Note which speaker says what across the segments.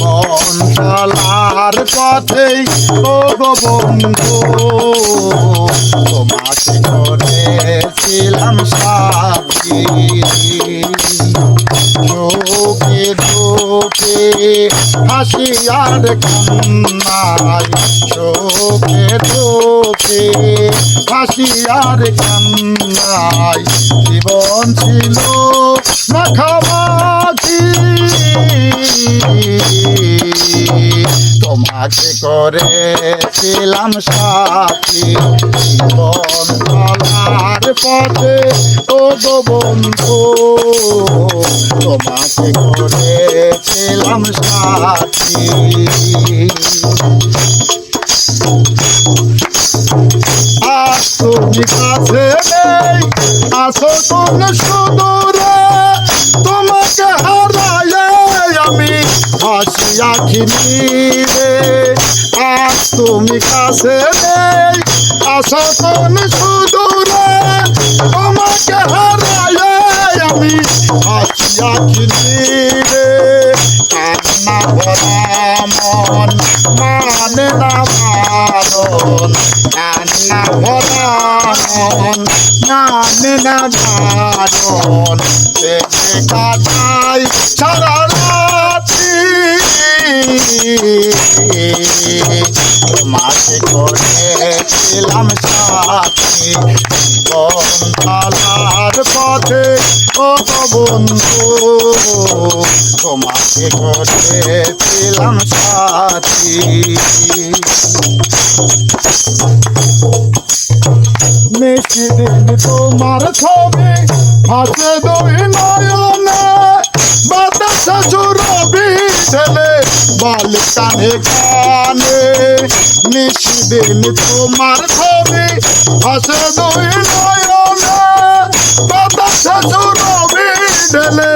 Speaker 1: বনশালার পথেই ও গো বন্ধু, তোমাকে করেছিলাম সাথী চোখে হাসি আর কান্নাই চোখে হাসি আর কান্নাই জীবন ছিল মাখামাখি তোমাকে করেছিলাম সাথী জীবন চলার পথে, ও গো বন্ধু, তোমাকে করেছিলাম সাথী আজ তুমি কাছে নেই আসো কোন হাসি আখি রে আজ তুমি কাছে নেই। আসো কোন সুদূরে তোমাকে হারাই আমি হাসি আখি রে কান্না ভরা মন মানে না মারণ কান্না ভরা মন মানে না দেখে কাটাই সারা তোমাকে করেছিলাম সাথী বন্ধালার পথে। গো বন্ধু, তোমাকে করেছিলাম সাথী। মিষ্টি দিন তোমার ছবি হাসে দুই নয়নে ছেলে, বল কানে কানে মিষ্টি দিন তোমার ছবি হাসে দুই নয়নে, বাতাসে চুরবি ঢেলে,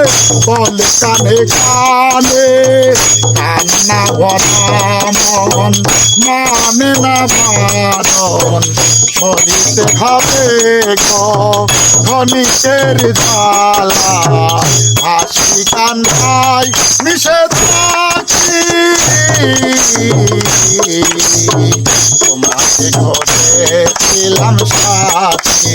Speaker 1: বল কানে কানে। কান্না ভরা মন মানে না মরিতে হবে ক্ষণিকের জ্বালা হাসি কান্নাই নিষেধ রাখি তোমাকে করেছিলাম সাথী।